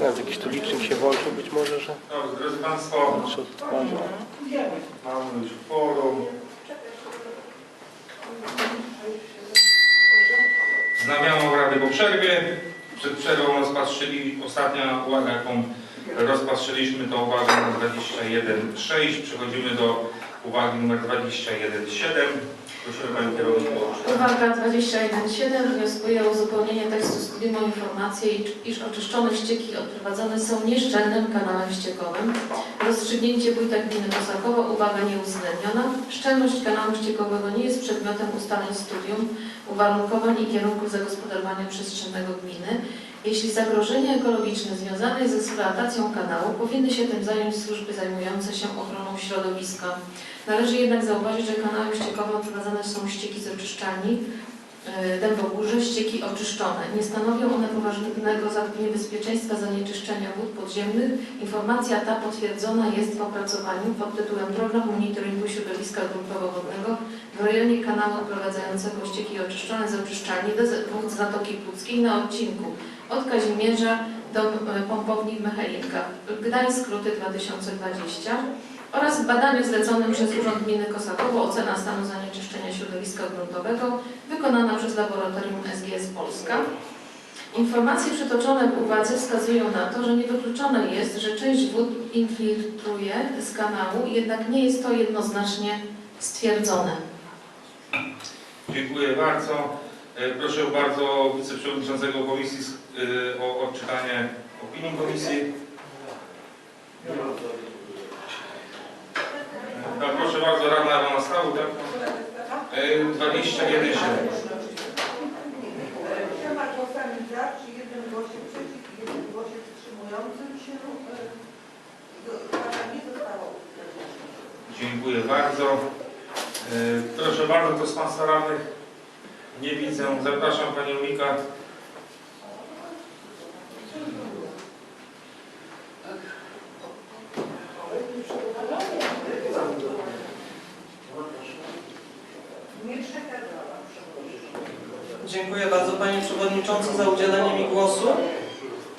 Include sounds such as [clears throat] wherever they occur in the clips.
Nawet jakiś tu licznik się włączył być może, że Dobrze, drodzy Państwo, mamy już forum. Wznawiamy obrady po przerwie. Przed przerwą rozpatrzyli, ostatnia uwaga, jaką rozpatrzyliśmy, to uwaga numer 21.6. Przechodzimy do uwagi numer 21.7. Uwaga 21.7 wnioskuje o uzupełnienie tekstu studium o informację, iż oczyszczone ścieki odprowadzane są nieszczelnym kanałem ściekowym. Rozstrzygnięcie wójta gminy Kosakowo, uwaga nieuwzględniona. Szczelność kanału ściekowego nie jest przedmiotem ustaleń studium, uwarunkowań i kierunków zagospodarowania przestrzennego gminy. Jeśli zagrożenie ekologiczne związane z eksploatacją kanału, powinny się tym zająć służby zajmujące się ochroną środowiska. Należy jednak zauważyć, że kanałem ściekowym prowadzone są ścieki z oczyszczalni e, Dębogórze, ścieki oczyszczone. Nie stanowią one poważnego zagrożenia bezpieczeństwa zanieczyszczenia wód podziemnych. Informacja ta potwierdzona jest w opracowaniu pod tytułem Program Monitoringu Środowiska Gruntowo-Wodnego w rejonie kanału odprowadzającego ścieki oczyszczone z oczyszczalni do Zatoki Puckiej na odcinku od Kazimierza do e, pompowni w Mechelinkach. Gdańsk, skróty 2020 oraz w badaniu zleconym przez Urząd Gminy Kosakowo ocena stanu zanieczyszczenia środowiska gruntowego wykonana przez laboratorium SGS Polska. Informacje przytoczone w uwadze wskazują na to, że niewykluczone jest, że część wód infiltruje z kanału, jednak nie jest to jednoznacznie stwierdzone. Dziękuję bardzo. E, Proszę bardzo wiceprzewodniczącego komisji e, o odczytanie opinii komisji. E, Proszę bardzo, radna Rona Stawu, tak? E, 21 Trzema głosami za, przy jednym głosie przeciw i jednym głosie wstrzymującym się nie uwzględniona. Dziękuję bardzo. Proszę bardzo, kto z Państwa radnych? Nie widzę. Zapraszam Panią Mika. Dziękuję bardzo Panie Przewodniczący za udzielenie mi głosu.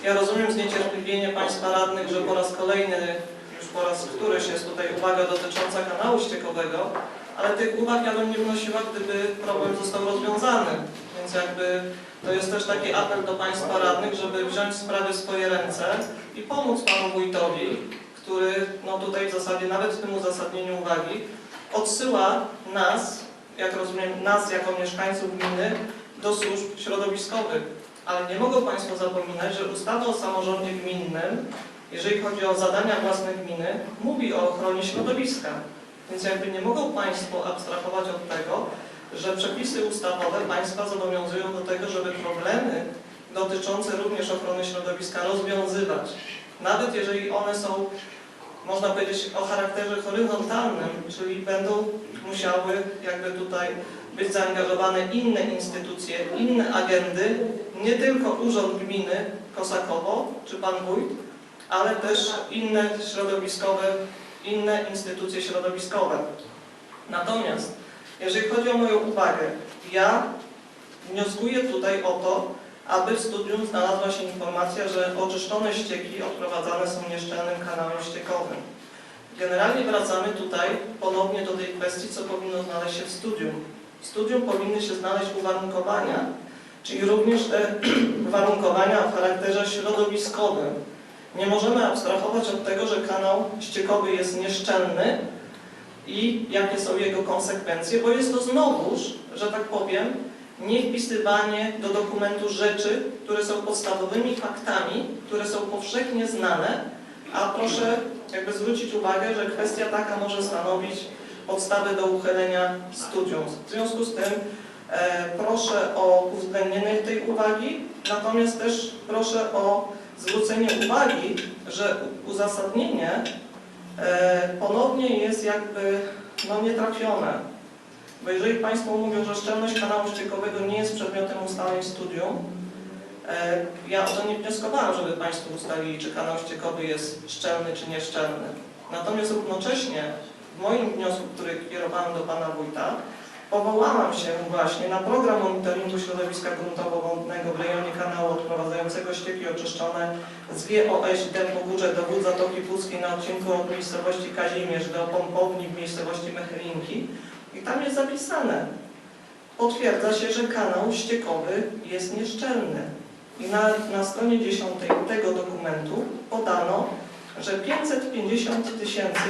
Ja rozumiem zniecierpliwienie Państwa radnych, że po raz kolejny, już po raz któryś jest tutaj uwaga dotycząca kanału ściekowego, ale tych uwag ja bym nie wnosiła, gdyby problem został rozwiązany. Więc jakby to jest też taki apel do Państwa radnych, żeby wziąć sprawy w swoje ręce i pomóc Panu Wójtowi, który no tutaj w zasadzie nawet w tym uzasadnieniu uwagi odsyła nas, jak rozumiem, nas jako mieszkańców gminy do służb środowiskowych. Ale nie mogą Państwo zapominać, że ustawa o samorządzie gminnym, jeżeli chodzi o zadania własne gminy, mówi o ochronie środowiska. Więc jakby nie mogą Państwo abstrahować od tego, że przepisy ustawowe Państwa zobowiązują do tego, żeby problemy dotyczące również ochrony środowiska rozwiązywać. Nawet jeżeli one są, można powiedzieć, o charakterze horyzontalnym, czyli będą musiały jakby tutaj być zaangażowane inne instytucje, inne agendy, nie tylko Urząd Gminy Kosakowo czy Pan Wójt, ale też inne środowiskowe, inne instytucje środowiskowe. Natomiast, jeżeli chodzi o moją uwagę, ja wnioskuję tutaj o to, aby w studium znalazła się informacja, że oczyszczone ścieki odprowadzane są nieszczelnym kanałem ściekowym. Generalnie wracamy tutaj ponownie do tej kwestii, co powinno znaleźć się w studium. W studium powinny się znaleźć uwarunkowania, czyli również te [clears throat] uwarunkowania o charakterze środowiskowym. Nie możemy abstrahować od tego, że kanał ściekowy jest nieszczelny i jakie są jego konsekwencje, bo jest to znowuż, że tak powiem, niewpisywanie do dokumentu rzeczy, które są podstawowymi faktami, które są powszechnie znane, a proszę jakby zwrócić uwagę, że kwestia taka może stanowić podstawę do uchylenia studium. W związku z tym e, proszę o uwzględnienie tej uwagi, natomiast też proszę o zwrócenie uwagi, że uzasadnienie e, ponownie jest jakby no, nietrafione. Bo jeżeli Państwo mówią, że szczelność kanału ściekowego nie jest przedmiotem ustaleń studium, e, ja o to nie wnioskowałam, żeby Państwo ustalili, czy kanał ściekowy jest szczelny czy nieszczelny. Natomiast równocześnie w moim wniosku, który kierowałem do Pana Wójta, Powołałam się właśnie na program monitoringu środowiska gruntowo-wodnego w ścieki oczyszczone z GOŚ Dębogórze do Wód Zatoki Puckiej na odcinku od miejscowości Kazimierz do pompowni w miejscowości Mechelinki. I tam jest zapisane, potwierdza się, że kanał ściekowy jest nieszczelny. I na, na stronie 10 tego dokumentu podano, że 550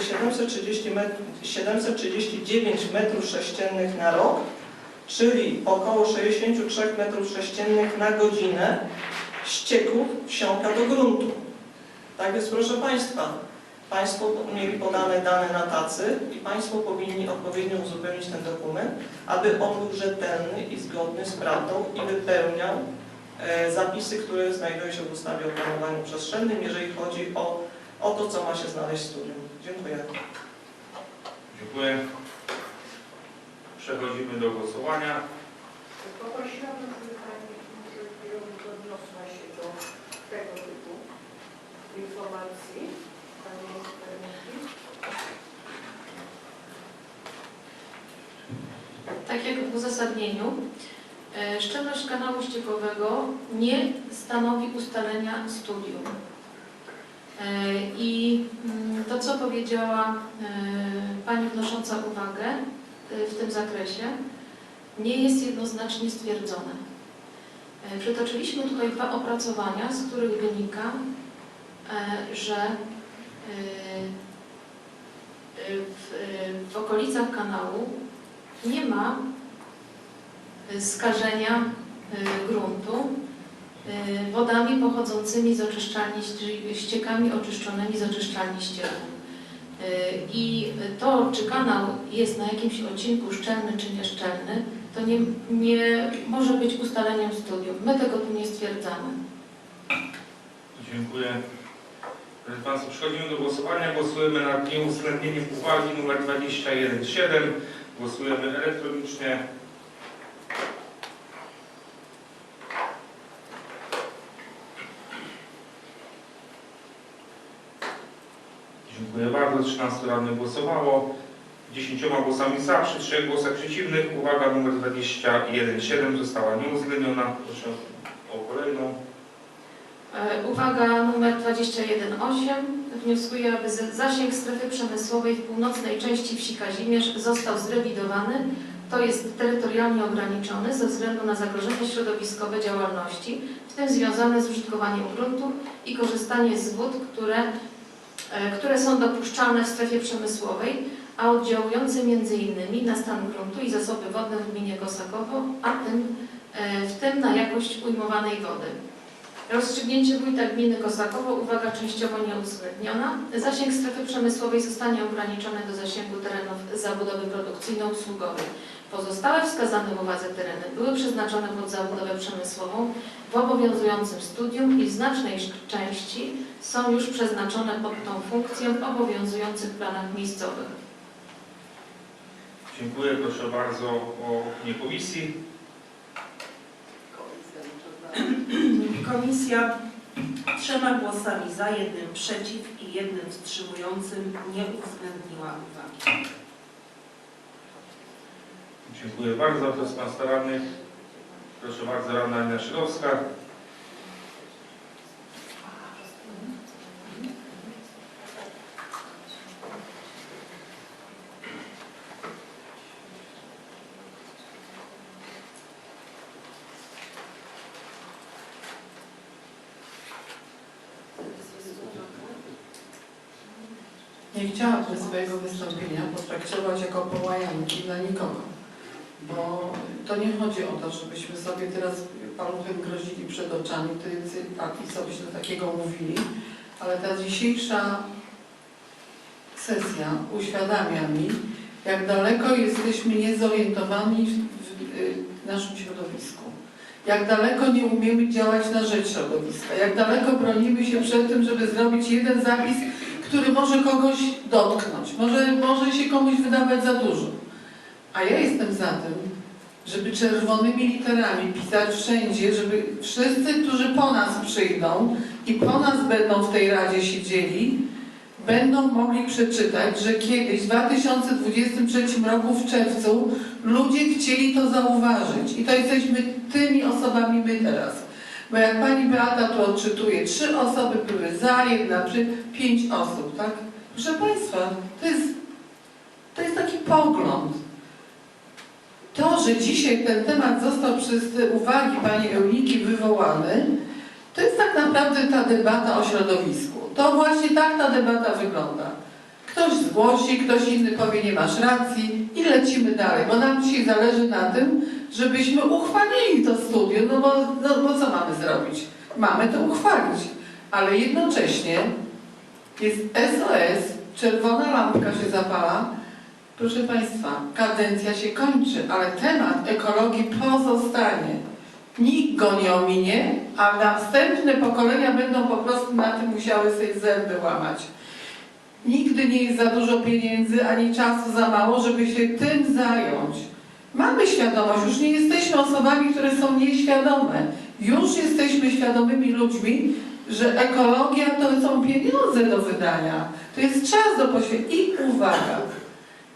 730 met, 739 metrów sześciennych na rok, czyli około 63 metrów sześciennych na godzinę ścieków wsiąka do gruntu. Tak więc proszę Państwa, Państwo mieli podane dane na tacy i Państwo powinni odpowiednio uzupełnić ten dokument, aby on był rzetelny i zgodny z prawdą i wypełniał e, zapisy, które znajdują się w ustawie o planowaniu przestrzennym, jeżeli chodzi o, o to, co ma się znaleźć w studium. Dziękuję. Dziękuję. Przechodzimy do głosowania. Poprosiłabym, żeby Pani odniosła się do tego typu informacji. Pani Kierownik. Tak jak w uzasadnieniu, e, szczelność kanału ściekowego nie stanowi ustalenia studium. E, I mm, to, co powiedziała e, Pani wnosząca uwagę w tym zakresie, nie jest jednoznacznie stwierdzone. E, Przytoczyliśmy tutaj dwa opracowania, z których wynika, e, że e, w, w okolicach kanału nie ma skażenia gruntu wodami pochodzącymi z oczyszczalni, ści- ściekami oczyszczonymi z oczyszczalni ścieków. I to, czy kanał jest na jakimś odcinku szczelny czy nieszczelny, to nie, nie może być ustaleniem studium. My tego tu nie stwierdzamy. Dziękuję. Proszę Państwa, przechodzimy do głosowania. Głosujemy nad nieuwzględnieniem uwagi numer 21.7. Głosujemy elektronicznie. Dziękuję bardzo. 13 radnych głosowało. 10 głosami za, przy 3 głosach przeciwnych. Uwaga numer 21.7 została nieuwzględniona. Proszę o kolejną. E, Uwaga numer 21.8. Wnioskuję, aby zasięg strefy przemysłowej w północnej części wsi Kazimierz został zrewidowany, to jest terytorialnie ograniczony ze względu na zagrożenie środowiskowe działalności, w tym związane z użytkowaniem gruntu i korzystanie z wód, które, e, które są dopuszczalne w strefie przemysłowej, a oddziałujące m.in. na stan gruntu i zasoby wodne w gminie Kosakowo, a tym, e, w tym na jakość ujmowanej wody. Rozstrzygnięcie Wójta Gminy Kosakowo, uwaga częściowo nieuwzględniona. Zasięg strefy przemysłowej zostanie ograniczony do zasięgu terenów zabudowy produkcyjno-usługowej. Pozostałe wskazane w uwadze tereny były przeznaczone pod zabudowę przemysłową w obowiązującym studium i w znacznej części są już przeznaczone pod tą funkcję w obowiązujących planach miejscowych. Dziękuję. Proszę bardzo o opinię komisji. [clears throat] Komisja trzema głosami za, jednym przeciw i jednym wstrzymującym nie uwzględniła uwagi. Dziękuję bardzo. Kto z Państwa radnych? Proszę bardzo, radna Anna Szydowska. Nie chciałabym swojego wystąpienia potraktować jako połajanki dla nikogo, bo to nie chodzi o to, żebyśmy sobie teraz paluchem grozili przed oczami, to jest i sobie źle takiego mówili, ale ta dzisiejsza sesja uświadamia mi, jak daleko jesteśmy niezorientowani w, w, w naszym środowisku. Jak daleko nie umiemy działać na rzecz środowiska, jak daleko bronimy się przed tym, żeby zrobić jeden zapis, który może kogoś dotknąć, może, może się komuś wydawać za dużo. A ja jestem za tym, żeby czerwonymi literami pisać wszędzie, żeby wszyscy, którzy po nas przyjdą i po nas będą w tej Radzie siedzieli, będą mogli przeczytać, że kiedyś w 2023 roku w czerwcu ludzie chcieli to zauważyć. I to jesteśmy tymi osobami my teraz. Bo jak pani Beata tu odczytuje, trzy osoby były za, jedna przy, pięć osób, tak? Proszę Państwa, to jest, to jest taki pogląd. To, że dzisiaj ten temat został przez uwagi pani Euniki wywołany, to jest tak naprawdę ta debata o środowisku. To właśnie tak ta debata wygląda. Ktoś zgłosi, ktoś inny powie nie masz racji i lecimy dalej, bo nam dzisiaj zależy na tym, żebyśmy uchwalili to studium, no bo, no bo co mamy zrobić? Mamy to uchwalić, ale jednocześnie jest SOS, czerwona lampka się zapala. Proszę Państwa, kadencja się kończy, ale temat ekologii pozostanie. Nikt go nie ominie, a następne pokolenia będą po prostu na tym musiały sobie zęby łamać. Nigdy nie jest za dużo pieniędzy, ani czasu za mało, żeby się tym zająć. Mamy świadomość, już nie jesteśmy osobami, które są nieświadome. Już jesteśmy świadomymi ludźmi, że ekologia to są pieniądze do wydania. To jest czas do poświęcenia i uwaga.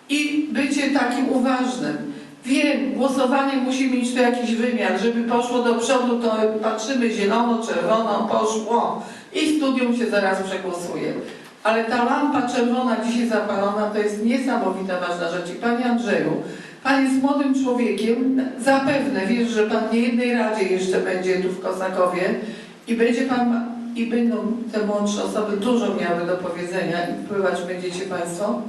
I bycie takim uważnym. Wiem, głosowanie musi mieć tu jakiś wymiar, żeby poszło do przodu, to patrzymy zielono, czerwono, poszło i studium się zaraz przegłosuje. Ale ta lampa czerwona dzisiaj zapalona to jest niesamowita ważna rzecz. I Panie Andrzeju, Pan jest młodym człowiekiem, zapewne wiesz, że Pan w niejednej radzie jeszcze będzie tu w Kosakowie i będzie Pan, i będą te młodsze osoby dużo miały do powiedzenia i wpływać będziecie Państwo.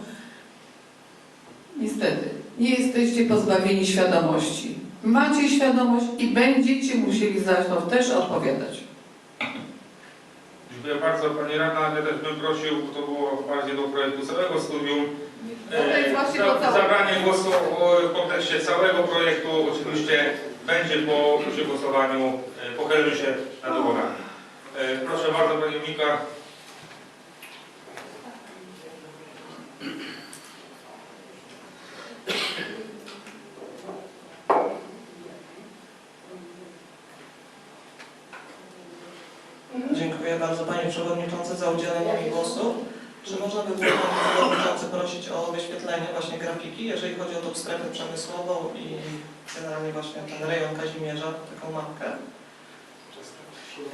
Niestety, nie jesteście pozbawieni świadomości. Macie świadomość i będziecie musieli za to też odpowiadać. Dziękuję bardzo Pani Radna, ale też bym prosił, to było bardziej do projektu całego studium, Całe. zabranie głosu e, w kontekście całego projektu oczywiście będzie po przegłosowaniu, e, pochylmy się nad uwagami. E, Proszę bardzo Pani Mika. Dziękuję bardzo Panie Przewodniczący za udzielenie mi głosu. Czy można by było Panie Przewodniczący prosić o wyświetlenie właśnie grafiki, jeżeli chodzi o tą strefę przemysłową i generalnie właśnie ten rejon Kazimierza, taką mapkę?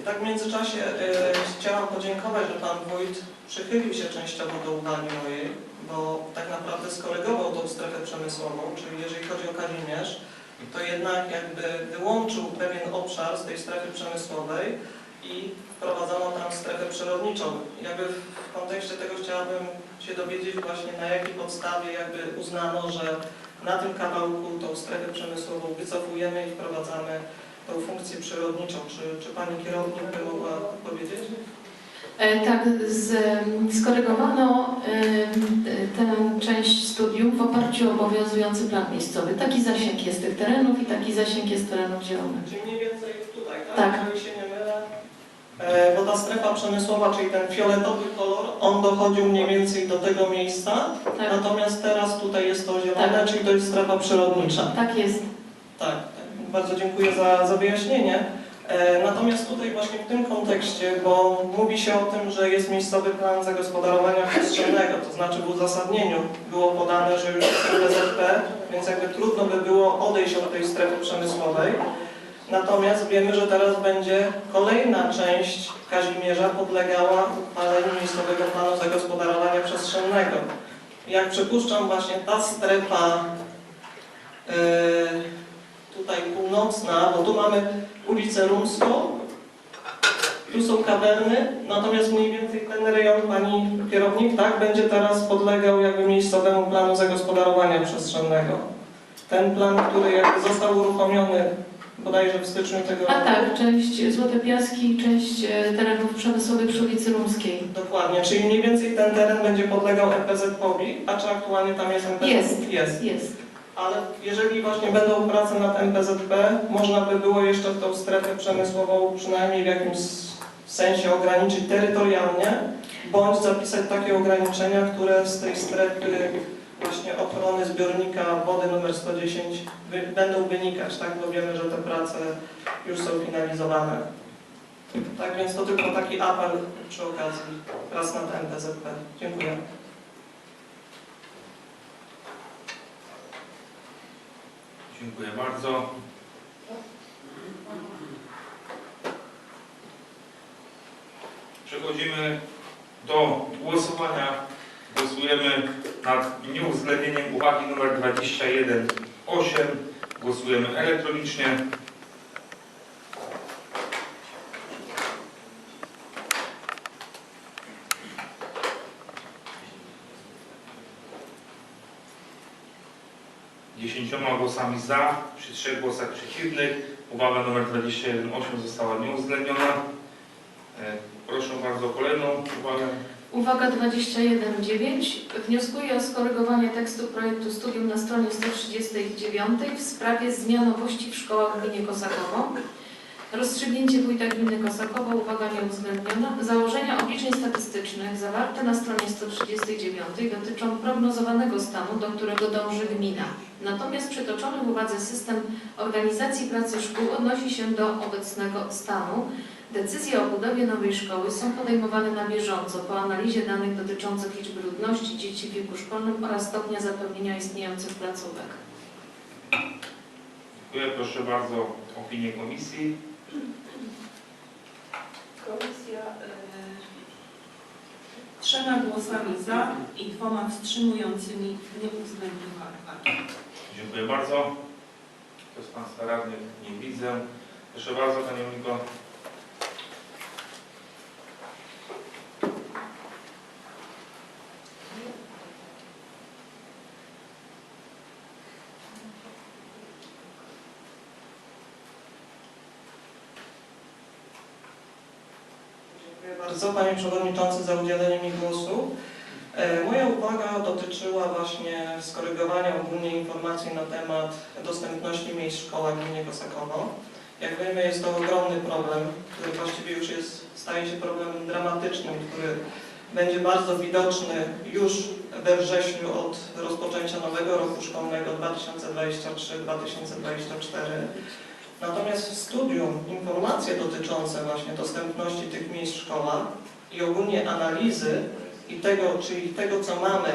I tak w międzyczasie y, chciałam podziękować, że Pan Wójt przychylił się częściowo do uwagi mojej, bo tak naprawdę skorygował tą strefę przemysłową, czyli jeżeli chodzi o Kazimierz, to jednak jakby wyłączył pewien obszar z tej strefy przemysłowej i wprowadzono tam strefę przyrodniczą. Jakby w kontekście tego chciałabym się dowiedzieć właśnie na jakiej podstawie jakby uznano, że na tym kawałku tą strefę przemysłową wycofujemy i wprowadzamy tą funkcję przyrodniczą. Czy, czy Pani kierownik by mogła powiedzieć? E, Tak, z, skorygowano em, tę część studium w oparciu o obowiązujący plan miejscowy. Taki zasięg jest tych terenów i taki zasięg jest terenów zielonych. Czyli mniej więcej tutaj, tak? Tak. Bo ta strefa przemysłowa, czyli ten fioletowy kolor, on dochodził mniej więcej do tego miejsca, Tak, natomiast teraz tutaj jest to zielone, Tak. czyli to jest strefa przyrodnicza. tak jest. Tak, tak. bardzo dziękuję za, za wyjaśnienie. E, Natomiast tutaj właśnie w tym kontekście, bo mówi się o tym, że jest miejscowy plan zagospodarowania przestrzennego, to znaczy w uzasadnieniu było podane, że już jest BZP, więc jakby trudno by było odejść od tej strefy przemysłowej. Natomiast wiemy, że teraz będzie kolejna część Kazimierza podlegała uchwaleniu miejscowego planu zagospodarowania przestrzennego. Jak przypuszczam właśnie ta strefa e, tutaj północna, bo tu mamy ulicę Rumską, tu są kawerny, natomiast mniej więcej ten rejon pani kierownik, tak, będzie teraz podlegał jakby miejscowemu planu zagospodarowania przestrzennego. Ten plan, który jakby został uruchomiony bodajże w styczniu tego A roku. tak, część Złote Piaski i część e, terenów przemysłowych przy ulicy Rumskiej. Dokładnie, czyli mniej więcej ten teren będzie podlegał MPZ-owi, a czy aktualnie tam jest MPZ? Jest. Jest. Jest. Ale jeżeli właśnie będą prace nad MPZP, można by było jeszcze tą strefę przemysłową przynajmniej w jakimś sensie ograniczyć terytorialnie, bądź zapisać takie ograniczenia, które z tej strefy właśnie ochrony zbiornika wody numer 110 wy, będą wynikać, tak? Bo wiemy, że te prace już są finalizowane. Tak więc to tylko taki apel przy okazji raz na ten PZP. Dziękuję. Dziękuję bardzo. Przechodzimy do głosowania. Głosujemy nad nieuwzględnieniem uwagi nr 21.8. Głosujemy elektronicznie. Dziesięcioma głosami za, przy trzech głosach przeciwnych. Uwaga nr 21.8 została nieuwzględniona. E, Proszę bardzo o kolejną uwagę. Uwaga 21.9. Wnioskuję o skorygowanie tekstu projektu studium na stronie 139 w sprawie zmianowości w szkołach gminie Kosakowo. Rozstrzygnięcie wójta gminy Kosakowo, uwaga nieuwzględniona. Założenia obliczeń statystycznych zawarte na stronie 139 dotyczą prognozowanego stanu, do którego dąży gmina. Natomiast przytoczony w uwadze system organizacji pracy szkół odnosi się do obecnego stanu. Decyzje o budowie nowej szkoły są podejmowane na bieżąco po analizie danych dotyczących liczby ludności dzieci w wieku szkolnym oraz stopnia zapewnienia istniejących placówek. Dziękuję. Proszę bardzo o opinię komisji. Komisja e, trzema głosami za i dwoma wstrzymującymi nie uwzględniła. Dziękuję bardzo. Kto z Państwa radnych nie widzę. Proszę bardzo Panie Moniko. Bardzo Panie Przewodniczący za udzielenie mi głosu. E, Moja uwaga dotyczyła właśnie skorygowania ogólnie informacji na temat dostępności miejsc w szkołach Kosakowo. Jak wiemy jest to ogromny problem, który właściwie już jest, staje się problemem dramatycznym, który będzie bardzo widoczny już we wrześniu od rozpoczęcia nowego roku szkolnego 2023-2024. Natomiast w studium informacje dotyczące właśnie dostępności tych miejsc w szkołach i ogólnie analizy i tego, czyli tego, co mamy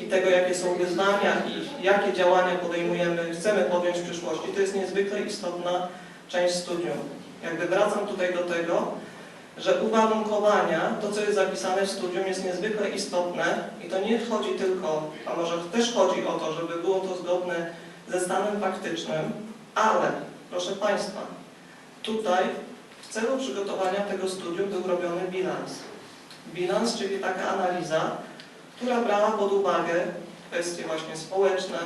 i tego, jakie są wyzwania i jakie działania podejmujemy, chcemy podjąć w przyszłości, to jest niezwykle istotna część studium. Jakby wracam tutaj do tego, że uwarunkowania, to co jest zapisane w studium jest niezwykle istotne i to nie chodzi tylko, a może też chodzi o to, żeby było to zgodne ze stanem faktycznym, ale Proszę Państwa, tutaj w celu przygotowania tego studium był robiony bilans. Bilans, czyli taka analiza, która brała pod uwagę kwestie właśnie społeczne,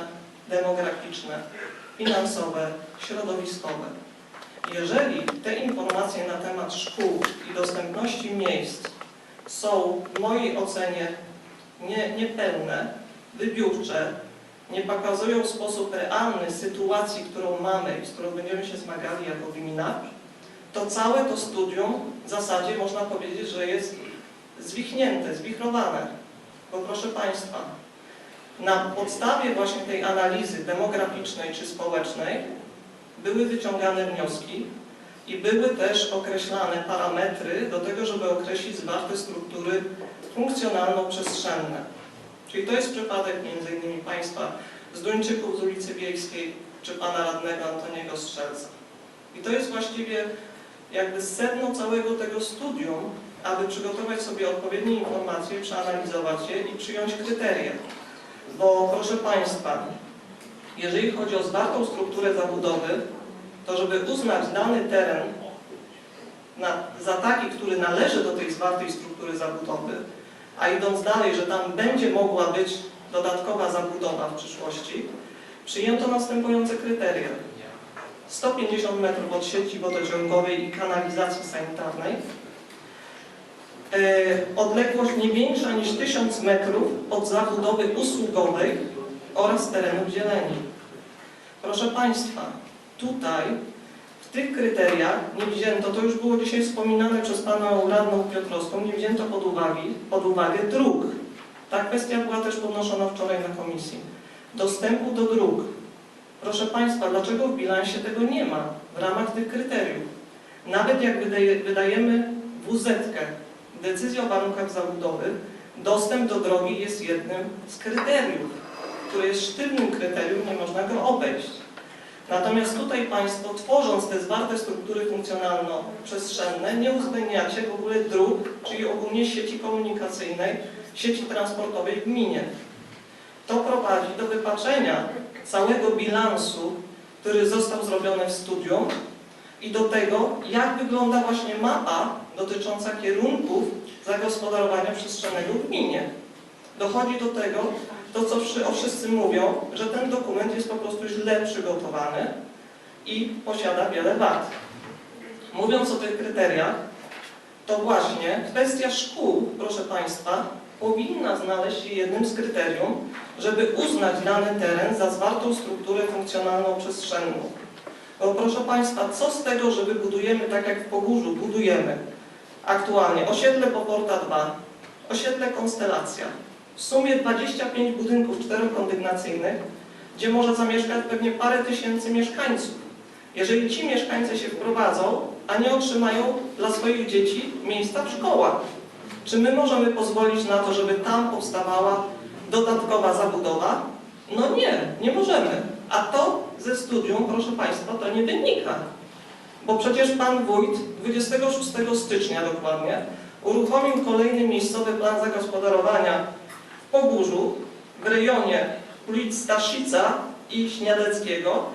demograficzne, finansowe, środowiskowe. Jeżeli te informacje na temat szkół i dostępności miejsc są w mojej ocenie nie, niepełne, wybiórcze, nie pokazują w sposób realny sytuacji, którą mamy i z którą będziemy się zmagali jako gmina, to całe to studium w zasadzie można powiedzieć, że jest zwichnięte, zwichrowane. Bo proszę Państwa, na podstawie właśnie tej analizy demograficznej czy społecznej były wyciągane wnioski i były też określane parametry do tego, żeby określić zwarte struktury funkcjonalno-przestrzenne. Czyli to jest przypadek innymi Państwa z Duńczyków z ulicy Wiejskiej czy Pana Radnego Antoniego Strzelca. I to jest właściwie jakby sedno całego tego studium, aby przygotować sobie odpowiednie informacje, przeanalizować je i przyjąć kryteria. Bo proszę Państwa, jeżeli chodzi o zwartą strukturę zabudowy, to żeby uznać dany teren na, za taki, który należy do tej zwartej struktury zabudowy, a idąc dalej, że tam będzie mogła być dodatkowa zabudowa w przyszłości, przyjęto następujące kryteria. 150 metrów od sieci wodociągowej i kanalizacji sanitarnej, e, odległość nie większa niż 1000 metrów od zabudowy usługowej oraz terenów zieleni. Proszę Państwa, tutaj w tych kryteriach nie wzięto, to już było dzisiaj wspominane przez Panią Radną Piotrowską, nie wzięto pod, uwagi, pod uwagę dróg. Ta kwestia była też podnoszona wczoraj na komisji. Dostępu do dróg. Proszę Państwa, dlaczego w bilansie tego nie ma w ramach tych kryteriów? Nawet jak wydaje, wydajemy WZ, decyzję o warunkach zabudowy, dostęp do drogi jest jednym z kryteriów, które jest sztywnym kryterium, nie można go obejść. Natomiast tutaj Państwo, tworząc te zwarte struktury funkcjonalno-przestrzenne, nie uwzględniacie w ogóle dróg, czyli ogólnie sieci komunikacyjnej, sieci transportowej w gminie. To prowadzi do wypaczenia całego bilansu, który został zrobiony w studium i do tego, jak wygląda właśnie mapa dotycząca kierunków zagospodarowania przestrzennego w gminie. Dochodzi do tego, to co wszyscy mówią, że ten dokument jest po prostu źle przygotowany i posiada wiele wad. Mówiąc o tych kryteriach, to właśnie kwestia szkół, proszę Państwa, powinna znaleźć się jednym z kryterium, żeby uznać dany teren za zwartą strukturę funkcjonalną przestrzenną. Bo proszę Państwa, co z tego, że wybudujemy tak jak w Pogórzu, budujemy aktualnie osiedle Poporta 2, osiedle Konstelacja, w sumie 25 budynków czterokondygnacyjnych, gdzie może zamieszkać pewnie parę tysięcy mieszkańców. Jeżeli ci mieszkańcy się wprowadzą, a nie otrzymają dla swoich dzieci miejsca w szkołach, czy my możemy pozwolić na to, żeby tam powstawała dodatkowa zabudowa? No nie, nie możemy. A to ze studium, proszę Państwa, to nie wynika. Bo przecież Pan Wójt 26 stycznia dokładnie uruchomił kolejny miejscowy plan zagospodarowania Pogórzu, w rejonie ulic Staszica i Śniadeckiego,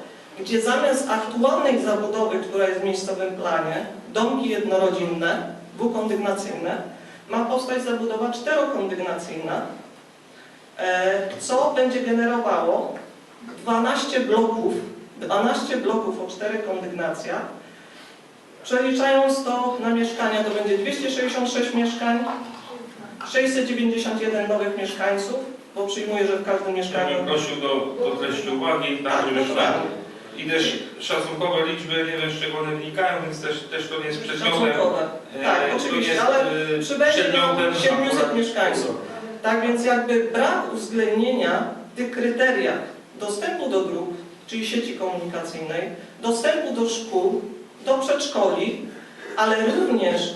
gdzie zamiast aktualnej zabudowy, która jest w miejscowym planie, domki jednorodzinne, dwukondygnacyjne, ma powstać zabudowa czterokondygnacyjna, e, co będzie generowało 12 bloków, 12 bloków o czterech kondygnacjach. Przeliczając to na mieszkania, to będzie 266 mieszkań, 691 nowych mieszkańców, bo przyjmuję, że w każdym Ja mieszkaniu... bym prosił do, do treści uwagi, Tak, dokładnie. I też szacunkowe liczby, nie wiem z czego one wnikają, więc też, też to nie jest przedmiotem. Szacunkowe. e, Tak, oczywiście, jest, ale e, przybędzie nam przedmiotem 700 akurat- mieszkańców. Tak więc jakby brak uwzględnienia tych kryteriach dostępu do dróg, czyli sieci komunikacyjnej, dostępu do szkół, do przedszkoli, ale również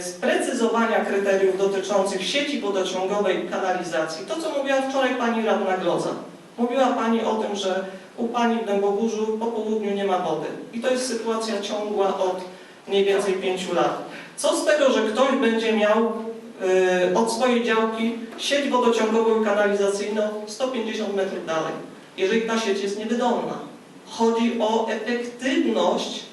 sprecyzowania kryteriów dotyczących sieci wodociągowej i kanalizacji. To, co mówiła wczoraj Pani Radna Gloza. Mówiła Pani o tym, że u Pani w Dębogórzu po południu nie ma wody. I to jest sytuacja ciągła od mniej więcej pięciu lat. Co z tego, że ktoś będzie miał y, od swojej działki sieć wodociągową i kanalizacyjną 150 metrów dalej, jeżeli ta sieć jest niewydolna? Chodzi o efektywność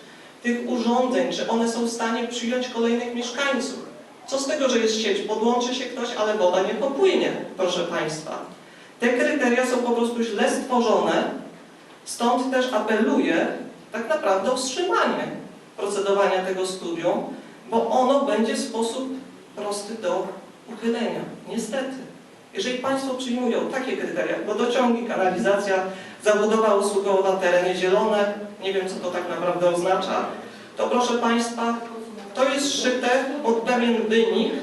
tych urządzeń, czy one są w stanie przyjąć kolejnych mieszkańców. Co z tego, że jest sieć, podłączy się ktoś, ale woda nie popłynie, proszę Państwa. Te kryteria są po prostu źle stworzone, stąd też apeluję tak naprawdę o wstrzymanie procedowania tego studium, bo ono będzie w sposób prosty do uchylenia. Niestety. Jeżeli Państwo przyjmują takie kryteria, wodociągi, kanalizacja, zabudowa usługowa, tereny zielone, nie wiem co to tak naprawdę oznacza, to proszę Państwa, to jest szyte pod pewien wynik,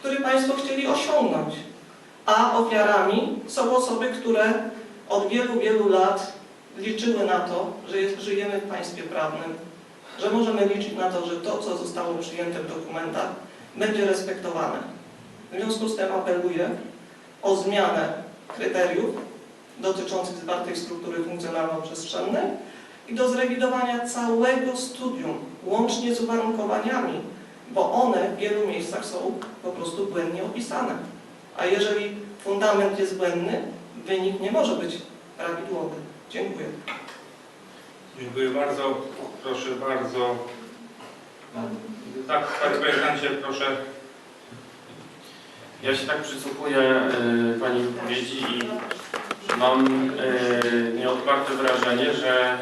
który Państwo chcieli osiągnąć. A ofiarami są osoby, które od wielu, wielu lat liczyły na to, że jest, żyjemy w państwie prawnym, że możemy liczyć na to, że to, co zostało przyjęte w dokumentach, będzie respektowane. W związku z tym apeluję o zmianę kryteriów dotyczących zwartej struktury funkcjonalno-przestrzennej i do zrewidowania całego studium, łącznie z uwarunkowaniami, bo one w wielu miejscach są po prostu błędnie opisane. A jeżeli fundament jest błędny, wynik nie może być prawidłowy. Dziękuję. Dziękuję bardzo. Proszę bardzo. Tak, Panie Projektancie, proszę. Ja się tak przysłuchuję y, Pani wypowiedzi i mam y, nieodparte wrażenie, że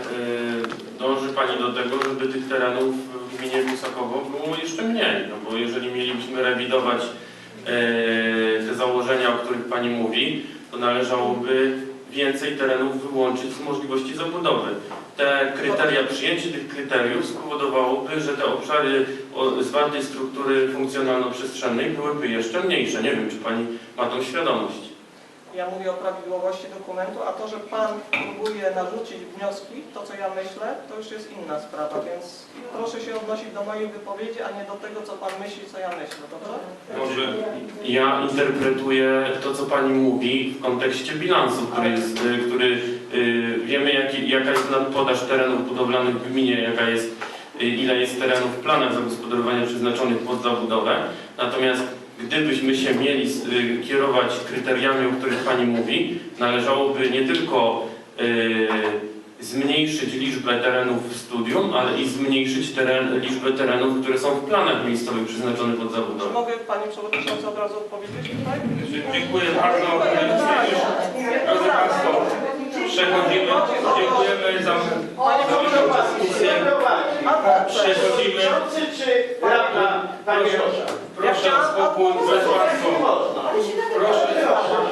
y, dąży Pani do tego, żeby tych terenów w gminie Gusakowo było jeszcze mniej. No bo jeżeli mielibyśmy rewidować y, te założenia, o których Pani mówi, to należałoby więcej terenów wyłączyć z możliwości zabudowy. Te kryteria, przyjęcie tych kryteriów spowodowałoby, że te obszary zwartej struktury funkcjonalno-przestrzennej byłyby jeszcze mniejsze. Nie wiem, czy Pani ma tą świadomość. Ja mówię o prawidłowości dokumentu, a to, że Pan próbuje narzucić wnioski, to co ja myślę, to już jest inna sprawa, więc proszę się odnosić do mojej wypowiedzi, a nie do tego, co Pan myśli, co ja myślę, dobrze? Dobrze. Ja interpretuję to, co Pani mówi w kontekście bilansu, który jest, y, który y, wiemy jaka jest podaż terenów budowlanych w gminie, jaka jest, y, ile jest terenów w planach zagospodarowania przeznaczonych pod zabudowę. Natomiast gdybyśmy się mieli y, kierować kryteriami, o których Pani mówi, należałoby nie tylko y, zmniejszyć liczbę terenów w studium, ale i zmniejszyć teren, liczbę terenów, które są w planach miejscowych przeznaczonych pod Czy zabudowę. mogę Panie Przewodniczący od razu odpowiedzieć tutaj? Dziękuję bardzo. Drodzy Państwo, przechodzimy. Dziękujemy za, Panie Przewodniczący, dyskusję. Przechodzimy. Proszę, proszę o spokój, proszę Państwa. Proszę,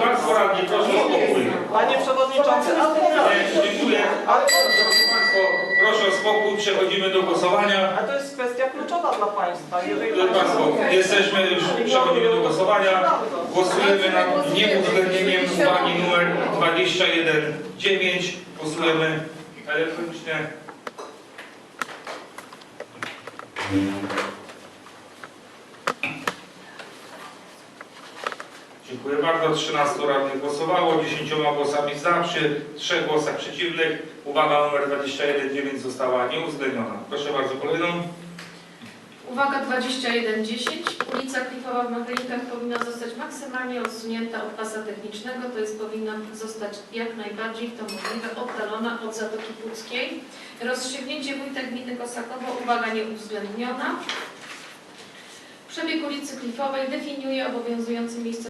Państwo radni, proszę o spokój. Panie Przewodniczący, Nie, Dziękuję. Drodzy Państwo, proszę o spokój, przechodzimy do głosowania. a to jest kwestia kluczowa dla Państwa. Jeżeli Drodzy Państwo, jesteśmy już, przechodzimy do głosowania. Głosujemy nad nieuwzględnieniem uwagi numer 21.9. Głosujemy elektronicznie. Dziękuję bardzo. 13 radnych głosowało, 10 głosami za, przy 3 głosach przeciwnych. Uwaga numer 21.9 została nieuwzględniona. Proszę bardzo, kolejną. Uwaga 21.10. Ulica Klifowa w Machlinkach powinna zostać maksymalnie odsunięta od pasa technicznego, to jest powinna zostać jak najbardziej to możliwe oddalona od Zatoki Puckiej. Rozstrzygnięcie wójta gminy Kosakowo, uwaga nieuwzględniona. Przebieg ulicy Klifowej definiuje obowiązujące miejsce